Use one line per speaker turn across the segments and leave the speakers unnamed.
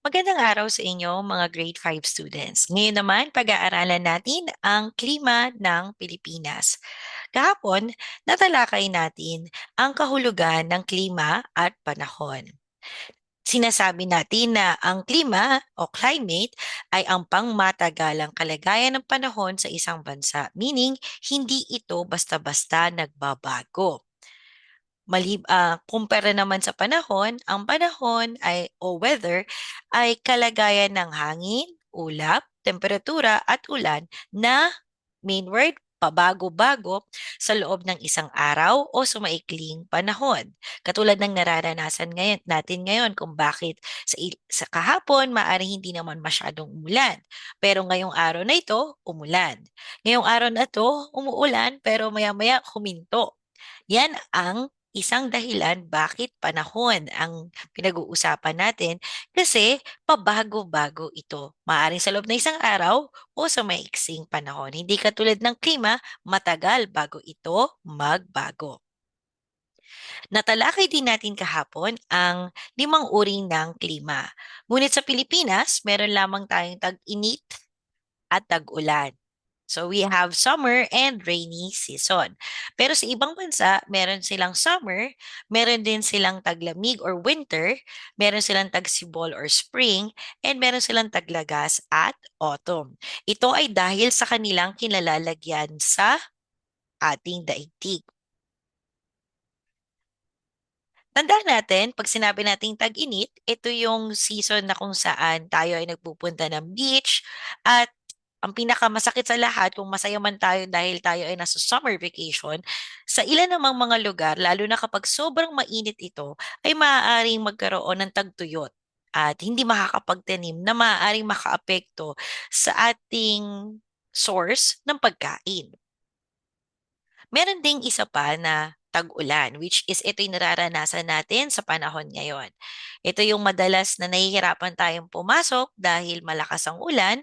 Magandang araw sa inyo mga grade 5 students. Ngayon naman, pag-aaralan natin ang klima ng Pilipinas. Kahapon, natalakay natin ang kahulugan ng klima at panahon. Sinasabi natin na ang klima o climate ay ang pangmatagalang kalagayan ng panahon sa isang bansa, meaning hindi ito basta-basta nagbabago malib ah, kumpara naman sa panahon, ang panahon ay o weather ay kalagayan ng hangin, ulap, temperatura at ulan na main word pabago-bago sa loob ng isang araw o sumaikling panahon. Katulad ng nararanasan ngayon natin ngayon kung bakit sa, sa kahapon maaring hindi naman masyadong umulan. Pero ngayong araw na ito, umulan. Ngayong araw na ito, umuulan pero maya-maya huminto. Yan ang isang dahilan bakit panahon ang pinag-uusapan natin kasi pabago-bago ito. Maaring sa loob ng isang araw o sa maiksing panahon. Hindi katulad ng klima, matagal bago ito magbago. Natalakay din natin kahapon ang limang uring ng klima. Ngunit sa Pilipinas, meron lamang tayong tag-init at tag-ulan. So we have summer and rainy season. Pero sa ibang bansa, meron silang summer, meron din silang taglamig or winter, meron silang tagsibol or spring, and meron silang taglagas at autumn. Ito ay dahil sa kanilang kinalalagyan sa ating daigdig. Tandaan natin, pag sinabi nating tag-init, ito yung season na kung saan tayo ay nagpupunta ng beach at ang pinakamasakit sa lahat, kung masaya man tayo dahil tayo ay nasa summer vacation, sa ilan namang mga lugar, lalo na kapag sobrang mainit ito, ay maaaring magkaroon ng tagtuyot at hindi makakapagtanim na maaaring makaapekto sa ating source ng pagkain. Meron ding isa pa na tag-ulan, which is ito yung nararanasan natin sa panahon ngayon. Ito yung madalas na nahihirapan tayong pumasok dahil malakas ang ulan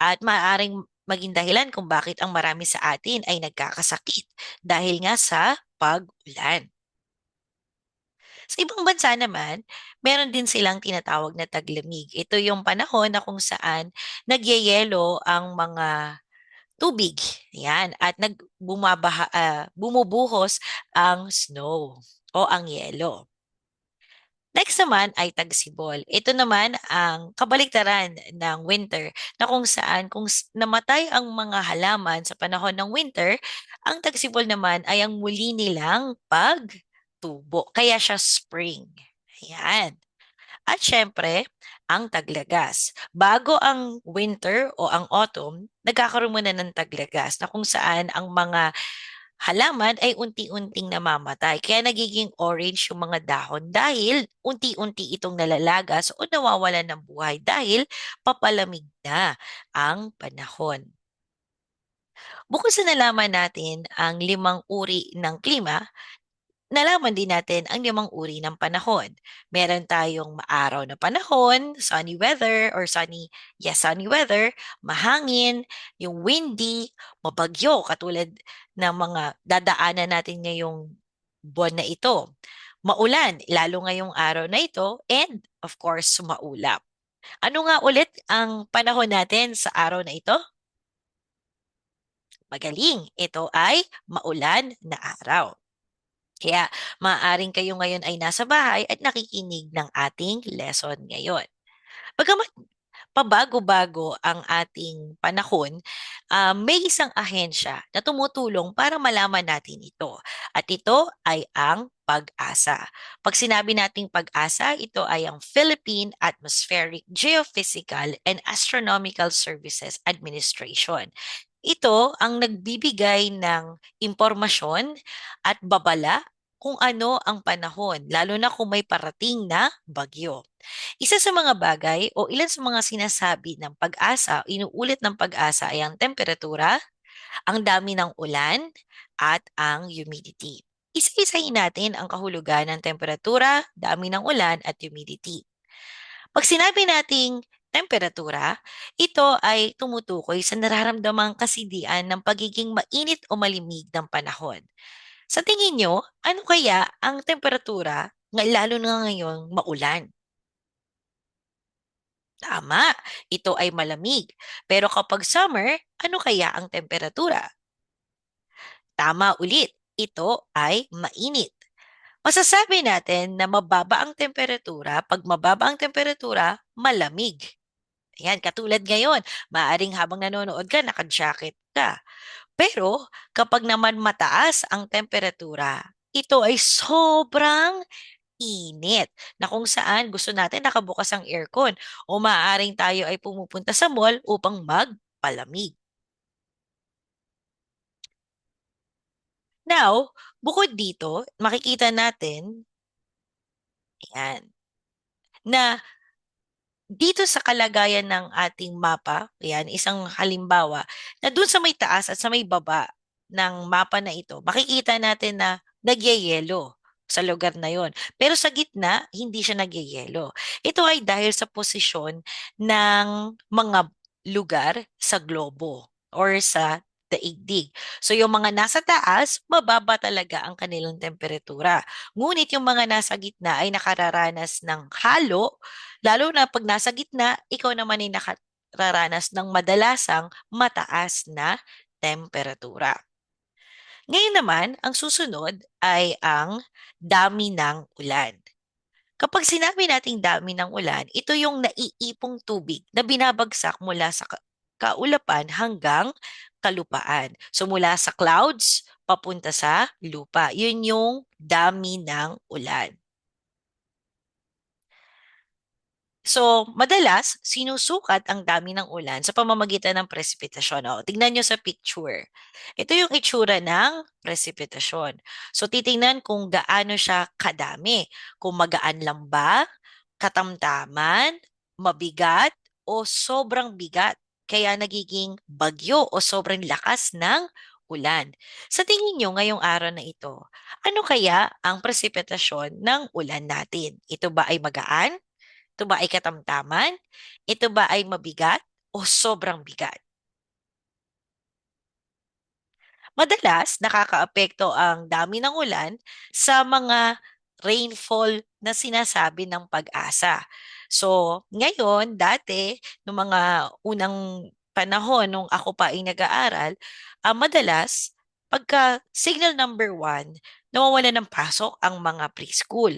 at maaaring maging dahilan kung bakit ang marami sa atin ay nagkakasakit dahil nga sa pag-ulan. Sa ibang bansa naman, meron din silang tinatawag na taglamig. Ito yung panahon na kung saan nagyayelo ang mga tubig. Yan. At nagbumabaha, uh, bumubuhos ang snow o ang yelo. Next naman ay tagsibol. Ito naman ang kabaliktaran ng winter na kung saan kung namatay ang mga halaman sa panahon ng winter, ang tagsibol naman ay ang muli nilang pagtubo. Kaya siya spring. Ayan. At syempre, ang taglagas. Bago ang winter o ang autumn, nagkakaroon muna ng taglagas na kung saan ang mga halaman ay unti-unting namamatay. Kaya nagiging orange yung mga dahon dahil unti-unti itong nalalagas o nawawalan ng buhay dahil papalamig na ang panahon. Bukod sa nalaman natin ang limang uri ng klima, nalaman din natin ang limang uri ng panahon. Meron tayong maaraw na panahon, sunny weather or sunny, yes, sunny weather, mahangin, yung windy, mabagyo katulad ng mga dadaanan natin ngayong buwan na ito. Maulan, lalo ngayong araw na ito, and of course, maulap. Ano nga ulit ang panahon natin sa araw na ito? Magaling, ito ay maulan na araw. Kaya maaaring kayo ngayon ay nasa bahay at nakikinig ng ating lesson ngayon. Bagamat pabago-bago ang ating panahon, uh, may isang ahensya na tumutulong para malaman natin ito. At ito ay ang pag-asa. Pag sinabi nating pag-asa, ito ay ang Philippine Atmospheric, Geophysical, and Astronomical Services Administration. Ito ang nagbibigay ng impormasyon at babala kung ano ang panahon, lalo na kung may parating na bagyo. Isa sa mga bagay o ilan sa mga sinasabi ng pag-asa, inuulit ng pag-asa ay ang temperatura, ang dami ng ulan, at ang humidity. Isa-isahin natin ang kahulugan ng temperatura, dami ng ulan, at humidity. Pag sinabi nating temperatura, ito ay tumutukoy sa nararamdamang kasidian ng pagiging mainit o malimig ng panahon. Sa tingin nyo, ano kaya ang temperatura, lalo na ngayong maulan? Tama, ito ay malamig. Pero kapag summer, ano kaya ang temperatura? Tama ulit, ito ay mainit. Masasabi natin na mababa ang temperatura. Pag mababa ang temperatura, malamig. Ayan, katulad ngayon, maaring habang nanonood ka, naka-jacket ka. Pero kapag naman mataas ang temperatura, ito ay sobrang init na kung saan gusto natin nakabukas ang aircon o maaaring tayo ay pumupunta sa mall upang magpalamig. Now, bukod dito, makikita natin, yan, na dito sa kalagayan ng ating mapa, yan, isang halimbawa, na dun sa may taas at sa may baba ng mapa na ito, makikita natin na nagyayelo sa lugar na yon. Pero sa gitna, hindi siya nagyayelo. Ito ay dahil sa posisyon ng mga lugar sa globo or sa daigdig. So yung mga nasa taas, mababa talaga ang kanilang temperatura. Ngunit yung mga nasa gitna ay nakararanas ng halo, lalo na pag nasa gitna, ikaw naman ay nakararanas ng madalasang mataas na temperatura. Ngayon naman, ang susunod ay ang dami ng ulan. Kapag sinabi nating dami ng ulan, ito yung naiipong tubig na binabagsak mula sa kaulapan hanggang kalupaan. So mula sa clouds, papunta sa lupa. Yun yung dami ng ulan. So, madalas, sinusukat ang dami ng ulan sa pamamagitan ng presipitasyon. O, tingnan nyo sa picture. Ito yung itsura ng presipitasyon. So, titingnan kung gaano siya kadami. Kung magaan lang ba, katamtaman, mabigat, o sobrang bigat. Kaya nagiging bagyo o sobrang lakas ng ulan. Sa tingin nyo ngayong araw na ito, ano kaya ang presipitasyon ng ulan natin? Ito ba ay magaan? Ito ba ay katamtaman? Ito ba ay mabigat o sobrang bigat? Madalas, nakakaapekto ang dami ng ulan sa mga rainfall na sinasabi ng pag-asa. So, ngayon, dati, noong mga unang panahon, nung ako pa ay nag-aaral, uh, madalas, pagka signal number one, nawawala ng pasok ang mga preschool.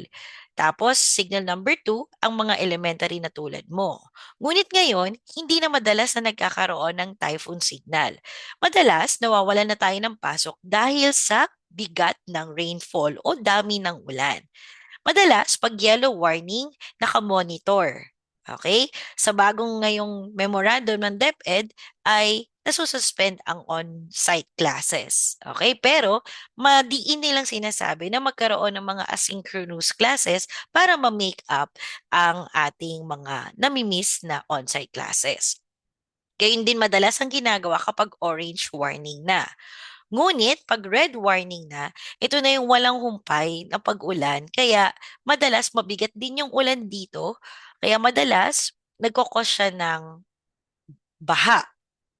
Tapos, signal number two, ang mga elementary na tulad mo. Ngunit ngayon, hindi na madalas na nagkakaroon ng typhoon signal. Madalas, nawawalan na tayo ng pasok dahil sa bigat ng rainfall o dami ng ulan. Madalas, pag yellow warning, nakamonitor. Okay? Sa bagong ngayong memorandum ng DepEd ay nasususpend ang on-site classes. Okay? Pero, madiin nilang sinasabi na magkaroon ng mga asynchronous classes para ma-make up ang ating mga namimiss na on-site classes. Gayun din madalas ang ginagawa kapag orange warning na. Ngunit, pag red warning na, ito na yung walang humpay na pag-ulan. Kaya, madalas mabigat din yung ulan dito. Kaya madalas, nagkokos siya ng baha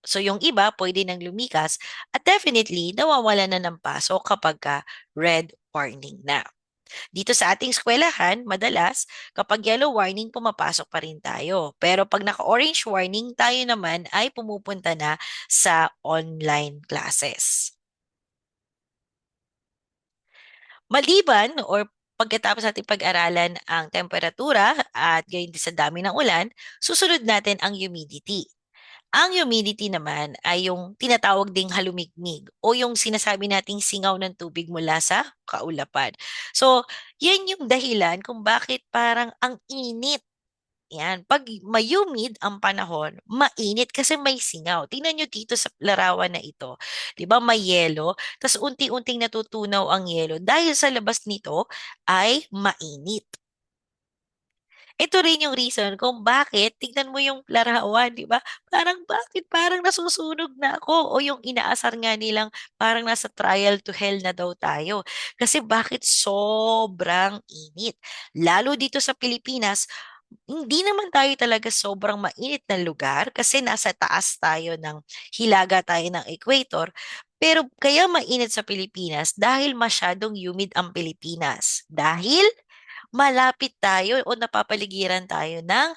So yung iba pwede nang lumikas at definitely nawawala na ng pasok kapag ka red warning na. Dito sa ating eskwelahan, madalas kapag yellow warning pumapasok pa rin tayo. Pero pag naka-orange warning, tayo naman ay pumupunta na sa online classes. Maliban or pagkatapos natin pag-aralan ang temperatura at gayon din sa dami ng ulan, susunod natin ang humidity. Ang humidity naman ay yung tinatawag ding halumigmig o yung sinasabi nating singaw ng tubig mula sa kaulapan. So, yan yung dahilan kung bakit parang ang init. Yan. Pag may-humid ang panahon, mainit kasi may singaw. Tingnan nyo dito sa larawan na ito. ba may yelo, tapos unti-unting natutunaw ang yelo dahil sa labas nito ay mainit. Ito rin yung reason kung bakit, tignan mo yung larawan, di ba? Parang bakit parang nasusunog na ako o yung inaasar nga nilang parang nasa trial to hell na daw tayo. Kasi bakit sobrang init? Lalo dito sa Pilipinas, hindi naman tayo talaga sobrang mainit na lugar kasi nasa taas tayo ng hilaga tayo ng equator. Pero kaya mainit sa Pilipinas dahil masyadong humid ang Pilipinas. Dahil malapit tayo o napapaligiran tayo ng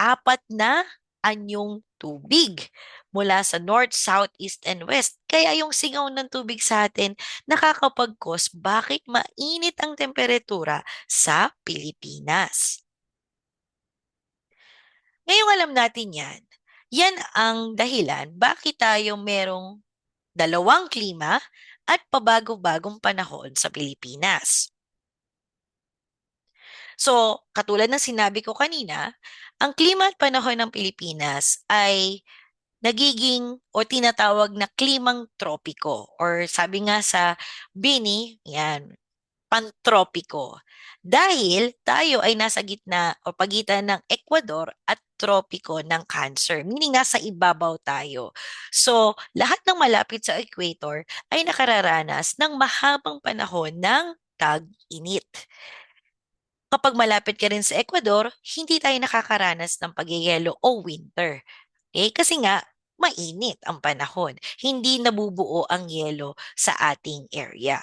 apat na anyong tubig mula sa north, south, east, and west. Kaya yung singaw ng tubig sa atin nakakapag-cause bakit mainit ang temperatura sa Pilipinas. Ngayong alam natin yan, yan ang dahilan bakit tayo merong dalawang klima at pabago-bagong panahon sa Pilipinas. So, katulad ng sinabi ko kanina, ang klima at panahon ng Pilipinas ay nagiging o tinatawag na klimang tropiko or sabi nga sa Bini, yan, pantropiko. Dahil tayo ay nasa gitna o pagitan ng Ecuador at tropiko ng Cancer, meaning nasa ibabaw tayo. So, lahat ng malapit sa equator ay nakararanas ng mahabang panahon ng tag-init. Kapag malapit ka rin sa Ecuador, hindi tayo nakakaranas ng pagyayelo o winter. Okay? Kasi nga, mainit ang panahon. Hindi nabubuo ang yelo sa ating area.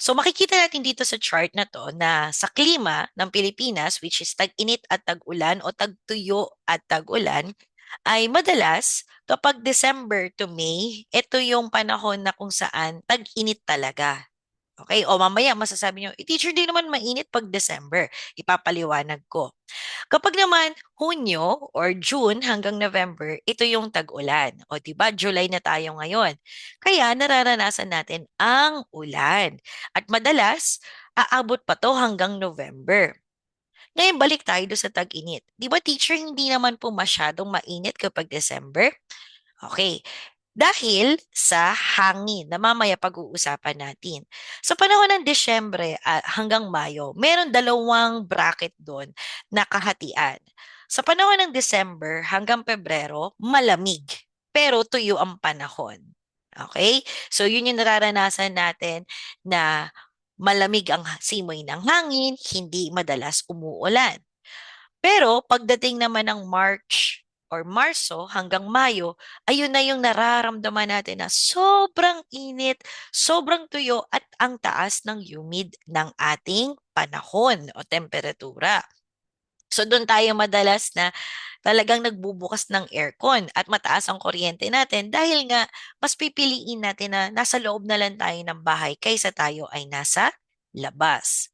So makikita natin dito sa chart na to na sa klima ng Pilipinas, which is tag-init at tag-ulan o tag-tuyo at tag-ulan, ay madalas kapag December to May, ito yung panahon na kung saan tag-init talaga. Okay? O mamaya masasabi nyo, eh, teacher, di naman mainit pag December. Ipapaliwanag ko. Kapag naman Hunyo or June hanggang November, ito yung tag-ulan. O di ba July na tayo ngayon. Kaya nararanasan natin ang ulan. At madalas, aabot pa to hanggang November. Ngayon, balik tayo sa tag-init. Di ba, teacher, hindi naman po masyadong mainit kapag December? Okay. Dahil sa hangin na mamaya pag-uusapan natin. Sa panahon ng Desyembre uh, hanggang Mayo, meron dalawang bracket doon na kahatian. Sa panahon ng December hanggang Pebrero, malamig, pero tuyo ang panahon. Okay? So yun yung nararanasan natin na malamig ang simoy ng hangin, hindi madalas umuulan. Pero pagdating naman ng March or Marso hanggang Mayo, ayun na yung nararamdaman natin na sobrang init, sobrang tuyo at ang taas ng humid ng ating panahon o temperatura. So doon tayo madalas na talagang nagbubukas ng aircon at mataas ang kuryente natin dahil nga mas pipiliin natin na nasa loob na lang tayo ng bahay kaysa tayo ay nasa labas.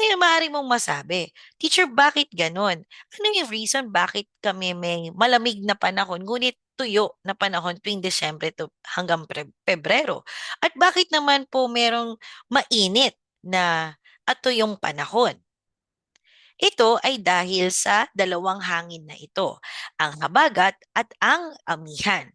Kaya maaari mong masabi, Teacher, bakit ganon? Ano yung reason bakit kami may malamig na panahon, ngunit tuyo na panahon tuwing Desyembre to hanggang Pebrero? At bakit naman po merong mainit na at tuyong panahon? Ito ay dahil sa dalawang hangin na ito, ang habagat at ang amihan.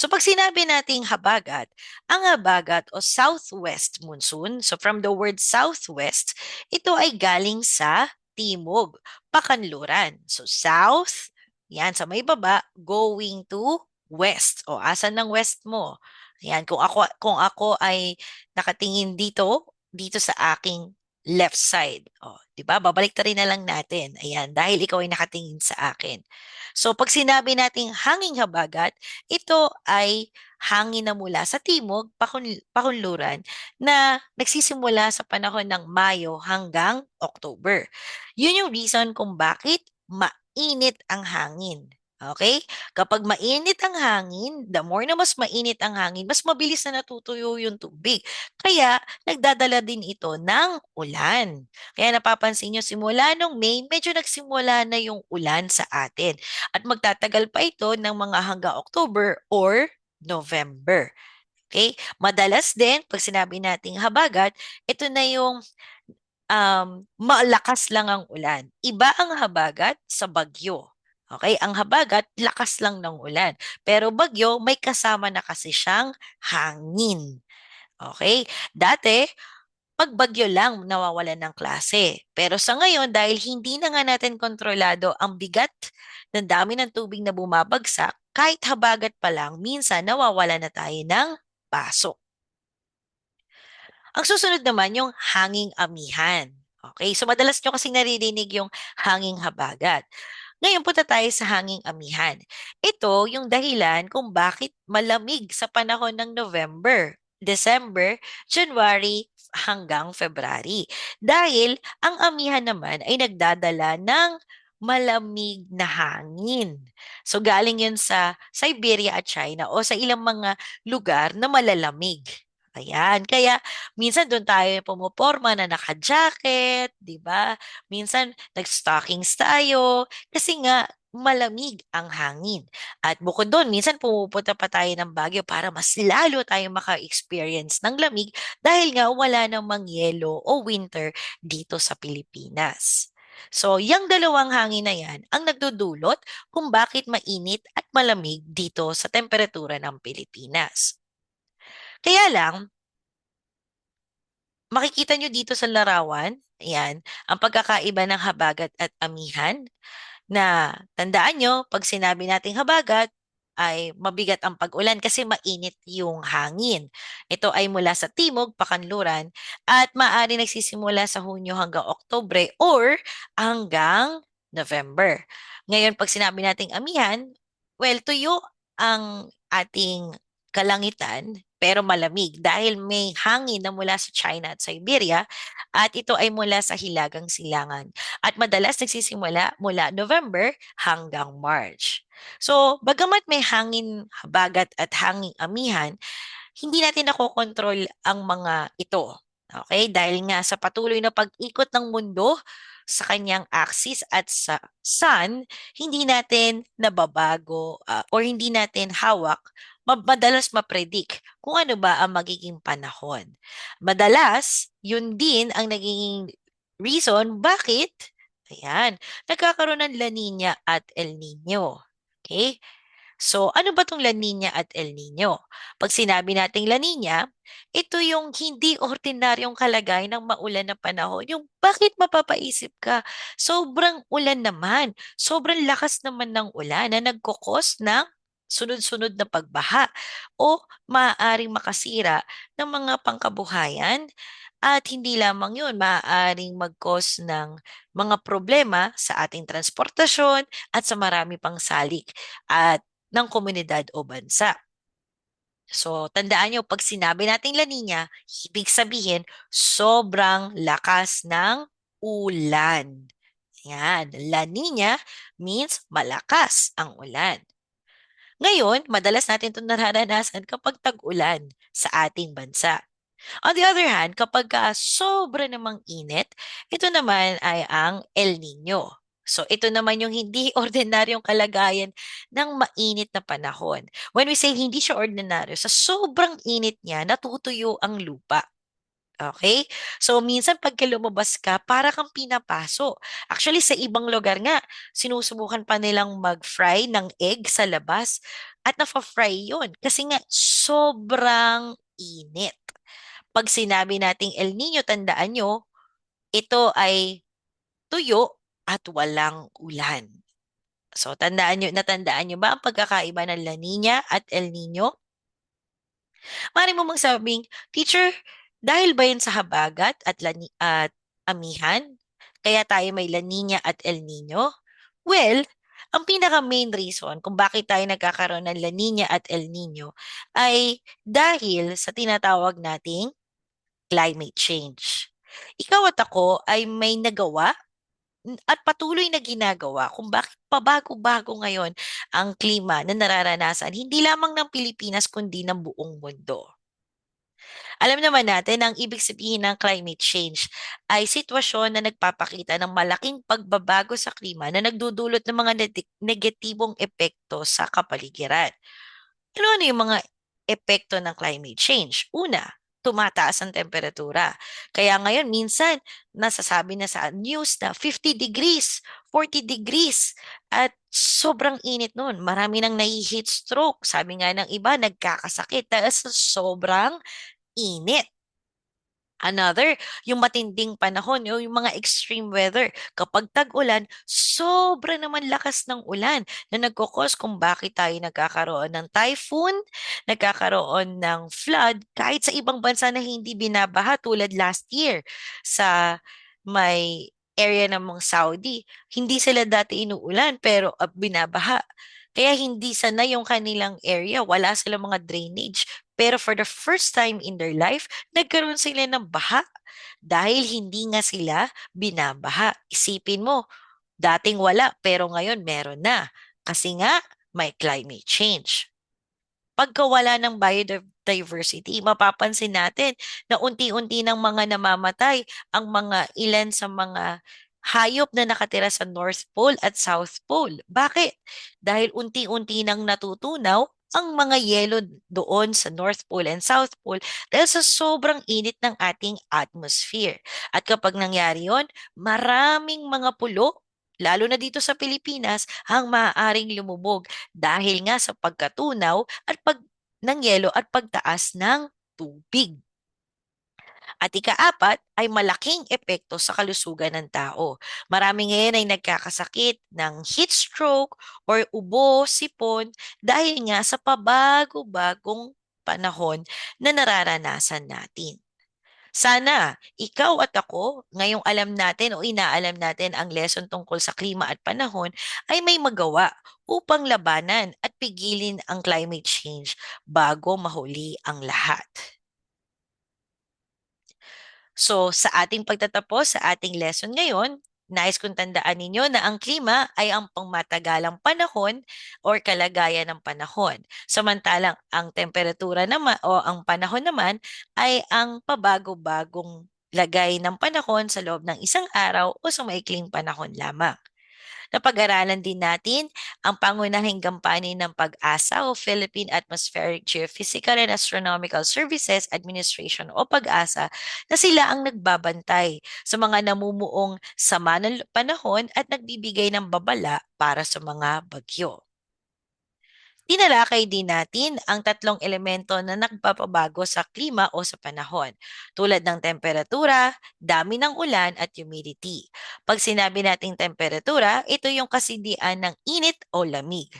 So pag sinabi nating habagat, ang habagat o southwest monsoon, so from the word southwest, ito ay galing sa timog, pakanluran. So south, yan sa may baba, going to west. O asan ng west mo? Yan, kung ako kung ako ay nakatingin dito, dito sa aking left side. O, 'di ba? Babalik ta rin na lang natin. Ayan, dahil ikaw ay nakatingin sa akin. So pag sinabi nating hanging habagat, ito ay hangin na mula sa timog, pakunluran, na nagsisimula sa panahon ng Mayo hanggang October. Yun yung reason kung bakit mainit ang hangin. Okay? Kapag mainit ang hangin, the more na mas mainit ang hangin, mas mabilis na natutuyo yung tubig. Kaya, nagdadala din ito ng ulan. Kaya napapansin nyo, simula nung May, medyo nagsimula na yung ulan sa atin. At magtatagal pa ito ng mga hanggang October or November. Okay? Madalas din, pag sinabi nating habagat, ito na yung um, malakas lang ang ulan. Iba ang habagat sa bagyo. Okay, ang habagat, lakas lang ng ulan. Pero bagyo, may kasama na kasi siyang hangin. Okay, dati, pag bagyo lang nawawalan ng klase. Pero sa ngayon, dahil hindi na nga natin kontrolado ang bigat ng dami ng tubig na bumabagsak, kahit habagat pa lang, minsan nawawala na tayo ng pasok. Ang susunod naman yung hanging amihan. Okay, so madalas nyo kasi naririnig yung hanging habagat. Ngayon punta tayo sa hanging amihan. Ito yung dahilan kung bakit malamig sa panahon ng November, December, January, hanggang February. Dahil ang amihan naman ay nagdadala ng malamig na hangin. So galing yun sa Siberia at China o sa ilang mga lugar na malalamig. Ayan. Kaya minsan doon tayo pumuporma na naka-jacket, 'di ba? Minsan nag-stockings tayo kasi nga malamig ang hangin. At bukod doon, minsan pumupunta pa tayo ng Baguio para mas lalo tayong maka-experience ng lamig dahil nga wala namang yelo o winter dito sa Pilipinas. So, yung dalawang hangin na yan ang nagdudulot kung bakit mainit at malamig dito sa temperatura ng Pilipinas. Kaya lang, makikita nyo dito sa larawan, ayan, ang pagkakaiba ng habagat at amihan na tandaan nyo, pag sinabi nating habagat, ay mabigat ang pag-ulan kasi mainit yung hangin. Ito ay mula sa timog, pakanluran, at maaari nagsisimula sa Hunyo hanggang Oktobre or hanggang November. Ngayon, pag sinabi nating amihan, well, tuyo ang ating kalangitan pero malamig dahil may hangin na mula sa China at Siberia at ito ay mula sa Hilagang Silangan. At madalas nagsisimula mula November hanggang March. So, bagamat may hangin habagat at hangin amihan, hindi natin nakokontrol ang mga ito. Okay? Dahil nga sa patuloy na pag-ikot ng mundo sa kanyang axis at sa sun, hindi natin nababago uh, or hindi natin hawak madalas ma-predict kung ano ba ang magiging panahon. Madalas, yun din ang naging reason bakit, ayan, nagkakaroon ng La Nina at El Nino. Okay? So, ano ba itong La Nina at El Nino? Pag sinabi nating La Nina, ito yung hindi ordinaryong kalagayan ng maulan na panahon. Yung bakit mapapaisip ka? Sobrang ulan naman. Sobrang lakas naman ng ulan na nagkukos ng sunod-sunod na pagbaha o maaaring makasira ng mga pangkabuhayan at hindi lamang yun, maaaring mag-cause ng mga problema sa ating transportasyon at sa marami pang salik at ng komunidad o bansa. So, tandaan nyo, pag sinabi nating La Nina, ibig sabihin, sobrang lakas ng ulan. Yan, La Nina means malakas ang ulan. Ngayon, madalas natin ito nararanasan kapag tag-ulan sa ating bansa. On the other hand, kapag uh, sobra namang init, ito naman ay ang El Nino. So ito naman yung hindi ordinaryong kalagayan ng mainit na panahon. When we say hindi siya ordinaryo, sa sobrang init niya, natutuyo ang lupa. Okay? So, minsan pagka lumabas ka, para kang pinapaso. Actually, sa ibang lugar nga, sinusubukan pa nilang mag-fry ng egg sa labas at nafa-fry yun. Kasi nga, sobrang init. Pag sinabi nating El Nino, tandaan nyo, ito ay tuyo at walang ulan. So, tandaan nyo, natandaan nyo ba ang pagkakaiba ng La Nina at El Nino? Mari mo mong sabing, teacher, dahil ba yun sa habagat at, lani- at amihan? Kaya tayo may La Nina at El Nino? Well, ang pinaka-main reason kung bakit tayo nagkakaroon ng La Nina at El Nino ay dahil sa tinatawag nating climate change. Ikaw at ako ay may nagawa at patuloy na ginagawa kung bakit pabago-bago ngayon ang klima na nararanasan hindi lamang ng Pilipinas kundi ng buong mundo. Alam naman natin ang ibig sabihin ng climate change ay sitwasyon na nagpapakita ng malaking pagbabago sa klima na nagdudulot ng mga negatibong epekto sa kapaligiran. Ano-ano yung mga epekto ng climate change? Una, tumataas ang temperatura. Kaya ngayon, minsan, nasasabi na sa news na 50 degrees, 40 degrees, at sobrang init nun. Marami nang nahi-heat stroke. Sabi nga ng iba, nagkakasakit dahil sa sobrang init. Another, yung matinding panahon, yung mga extreme weather. Kapag tag-ulan, sobra naman lakas ng ulan na nagkukos kung bakit tayo nagkakaroon ng typhoon, nagkakaroon ng flood, kahit sa ibang bansa na hindi binabaha tulad last year sa may area ng mga Saudi. Hindi sila dati inuulan pero uh, binabaha. Kaya hindi sana yung kanilang area, wala silang mga drainage Pero for the first time in their life, nagkaroon sila ng baha dahil hindi nga sila binabaha. Isipin mo, dating wala pero ngayon meron na. Kasi nga may climate change. Pagkawala ng biodiversity, mapapansin natin na unti-unti ng mga namamatay ang mga ilan sa mga hayop na nakatira sa North Pole at South Pole. Bakit? Dahil unti-unti nang natutunaw ang mga yelo doon sa North Pole and South Pole dahil sa sobrang init ng ating atmosphere. At kapag nangyari yon, maraming mga pulo, lalo na dito sa Pilipinas, ang maaaring lumubog dahil nga sa pagkatunaw at pag ng yelo at pagtaas ng tubig. At ikaapat ay malaking epekto sa kalusugan ng tao. Marami ngayon ay nagkakasakit ng heat stroke or ubo, sipon dahil nga sa pabago-bagong panahon na nararanasan natin. Sana ikaw at ako, ngayong alam natin o inaalam natin ang lesson tungkol sa klima at panahon, ay may magawa upang labanan at pigilin ang climate change bago mahuli ang lahat. So sa ating pagtatapos sa ating lesson ngayon, nais kong tandaan ninyo na ang klima ay ang pangmatagalang panahon or kalagayan ng panahon. Samantalang ang temperatura naman o ang panahon naman ay ang pabago-bagong lagay ng panahon sa loob ng isang araw o sa maikling panahon lamang. Napag-aralan din natin ang pangunahing gampanin ng PAG-ASA o Philippine Atmospheric Geophysical and Astronomical Services Administration o PAG-ASA na sila ang nagbabantay sa mga namumuong sama ng panahon at nagbibigay ng babala para sa mga bagyo. Tinalakay din natin ang tatlong elemento na nagpapabago sa klima o sa panahon, tulad ng temperatura, dami ng ulan at humidity. Pag sinabi nating temperatura, ito yung kasindian ng init o lamig.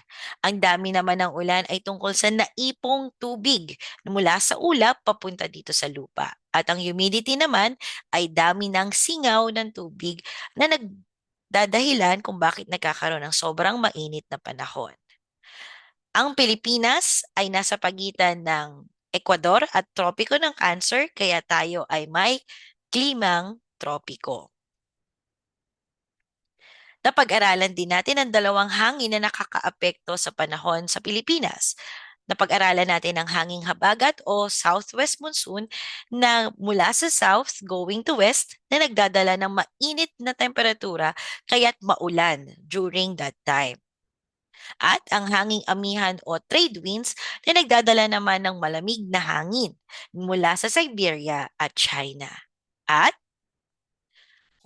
Ang dami naman ng ulan ay tungkol sa naipong tubig mula sa ulap papunta dito sa lupa. At ang humidity naman ay dami ng singaw ng tubig na nagdadahilan kung bakit nagkakaroon ng sobrang mainit na panahon. Ang Pilipinas ay nasa pagitan ng Ecuador at tropiko ng Cancer kaya tayo ay may klimang tropiko. Napag-aralan din natin ang dalawang hangin na nakakaapekto sa panahon sa Pilipinas. Napag-aralan natin ang hanging habagat o southwest monsoon na mula sa south going to west na nagdadala ng mainit na temperatura kaya't maulan during that time at ang hanging amihan o trade winds na nagdadala naman ng malamig na hangin mula sa Siberia at China. At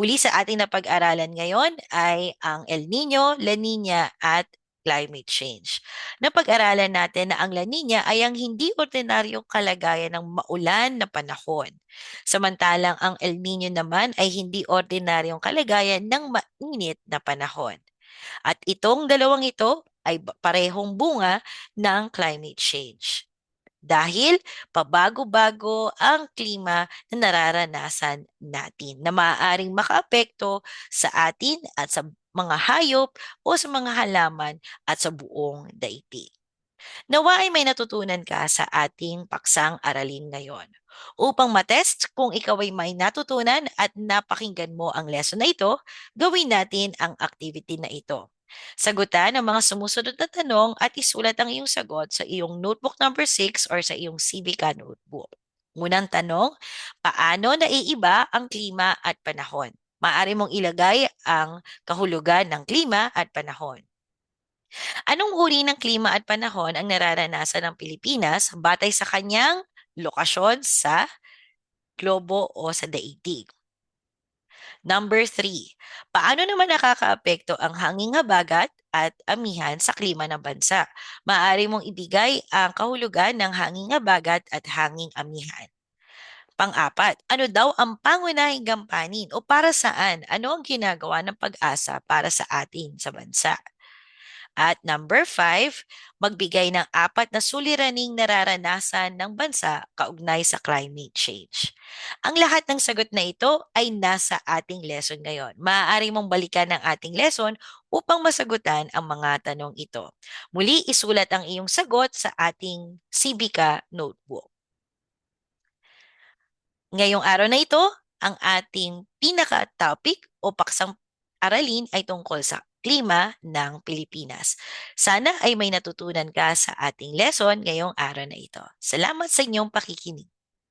huli sa ating napag-aralan ngayon ay ang El Nino, La Nina at climate change. Napag-aralan natin na ang La Nina ay ang hindi ordinaryong kalagayan ng maulan na panahon. Samantalang ang El Nino naman ay hindi ordinaryong kalagayan ng mainit na panahon. At itong dalawang ito ay parehong bunga ng climate change. Dahil pabago-bago ang klima na nararanasan natin na maaaring makaapekto sa atin at sa mga hayop o sa mga halaman at sa buong daigdig. Nawa ay may natutunan ka sa ating paksang aralin ngayon. Upang matest kung ikaw ay may natutunan at napakinggan mo ang lesson na ito, gawin natin ang activity na ito. Sagutan ang mga sumusunod na tanong at isulat ang iyong sagot sa iyong notebook number 6 or sa iyong CBK notebook. Unang tanong, paano naiiba ang klima at panahon? Maaari mong ilagay ang kahulugan ng klima at panahon. Anong uri ng klima at panahon ang nararanasan ng Pilipinas batay sa kanyang lokasyon sa globo o sa daigdig? Number three, paano naman nakakaapekto ang hanging habagat at amihan sa klima ng bansa? Maaari mong ibigay ang kahulugan ng hanging habagat at hanging amihan. Pang-apat, ano daw ang pangunahing gampanin o para saan? Ano ang ginagawa ng pag-asa para sa atin sa bansa? At number five, magbigay ng apat na suliraning nararanasan ng bansa kaugnay sa climate change. Ang lahat ng sagot na ito ay nasa ating lesson ngayon. Maaari mong balikan ang ating lesson upang masagutan ang mga tanong ito. Muli, isulat ang iyong sagot sa ating Civica notebook. Ngayong araw na ito, ang ating pinaka-topic o paksang aralin ay tungkol sa klima ng Pilipinas. Sana ay may natutunan ka sa ating lesson ngayong araw na ito. Salamat sa inyong pakikinig.